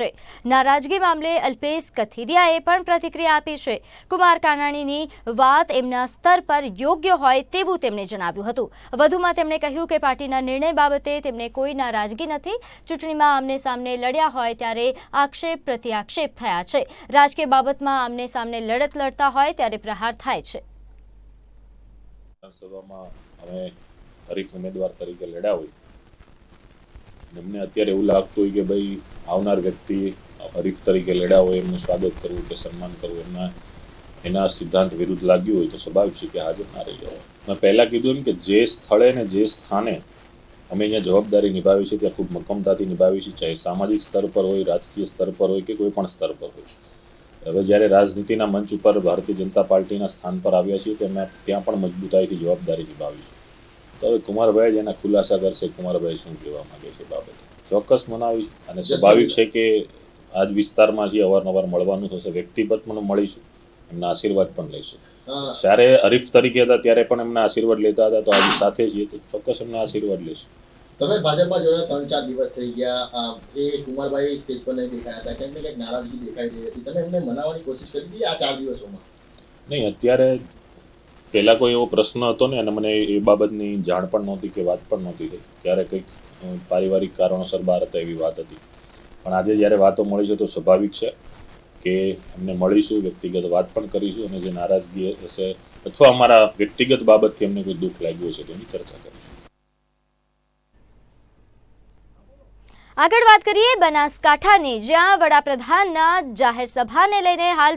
છે. નારાજગી મામલે અલ્પેશ કથિરિયાએ પણ પ્રતિક્રિયા આપી છે. કુમાર કાનાણીની વાત એમના સ્તર પર યોગ્ય હોય તેવું તેમણે જણાવ્યું હતું. વધુમાં તેમણે કહ્યું કે પાર્ટીના નિર્ણય બાબતે તેમને કોઈ નારાજગી નથી. ચૂંટણીમાં આમને સામને લડ્યા હોય ત્યારે આક્ષેપ પ્રત્યાક્ષેપ થયા છે. રાજકીય બાબતમાં આમને સામને લડત લડતા હોય ત્યારે પ્રહાર થાય છે. હરીફ ઉમેદવાર તરીકે લડ્યા હોય. અત્યારે એવું લાગતું હોય કે ભાઈ આવનાર વ્યક્તિ, હરીફ તરીકે લડ્યા હોય, એમનું સ્વાગત કરવું કે સન્માન કરવું, એમના, એના સિદ્ધાંત વિરુદ્ધ લાગ્યું હોય તો સ્વાભાવિક છે કે હાજર ના રહી જવાય મેં પહેલાં કીધું એમ કે જે સ્થળે ને જે સ્થાને અમે અહીંયા જવાબદારી નિભાવી છે, ત્યાં ખૂબ મક્કમતાથી નિભાવી છે, ચાહે સામાજિક સ્તર પર હોય, રાજકીય સ્તર પર હોય કે કોઈ પણ સ્તર પર હોય. હવે જ્યારે રાજનીતિના મંચ ઉપર ભારતીય જનતા પાર્ટીના સ્થાન પર આવ્યા છીએ, તો ત્યાં પણ મજબૂતાઈથી જવાબદારી નિભાવી છે. તો હવે કુમારભાઈ જ એના ખુલાસા કરશે, કુમારભાઈ શું કહેવા માંગે છે બાબતે? ચોક્કસ મનાવીશ અને સ્વાભાવિક છે કે આજ વિસ્તારમાં જે અવારનવાર મળવાનું થશે વ્યક્તિગત પણ મળીશું એમના આશીર્વાદ પણ લઈશું. જ્યારે હરીફ તરીકે હતા ત્યારે પણ એમના આશીર્વાદ લેતા હતા તો આજે સાથે છીએ તો ચોક્કસ એમના આશીર્વાદ લઈશું. તમે ભાજપમાં જોયા ત્રણ ચાર દિવસ થઈ ગયા એ કુમારભાઈ સ્ટેજ પર નહીં દેખાયા હતા કેમ કે કંઈક નારાજગી દેખાઈ રહી હતી. તમે એમને મનાવવાની કોશિશ કરી હતી આ ચાર દિવસોમાં? નહીં અત્યારે પહેલાં કોઈ એવો પ્રશ્ન હતો ને અને મને એ બાબતની જાણ પણ નહોતી કે વાત પણ નહોતી થઈ. ત્યારે કંઈક પારિવારિક કારણોસર બહાર એવી વાત હતી. પણ આજે જ્યારે વાતો મળી છે તો સ્વાભાવિક છે કે અમને મળીશું, વ્યક્તિગત વાત પણ કરીશું અને જે નારાજગી હશે અથવા અમારા વ્યક્તિગત બાબતથી અમને કોઈ દુઃખ લાગ્યું હશે તેની ચર્ચા કરીશું. આગળ વાત કરીએ બનાસકાંઠાની, જ્યાં વડાપ્રધાનના જાહેર સભાને લઈને હાલ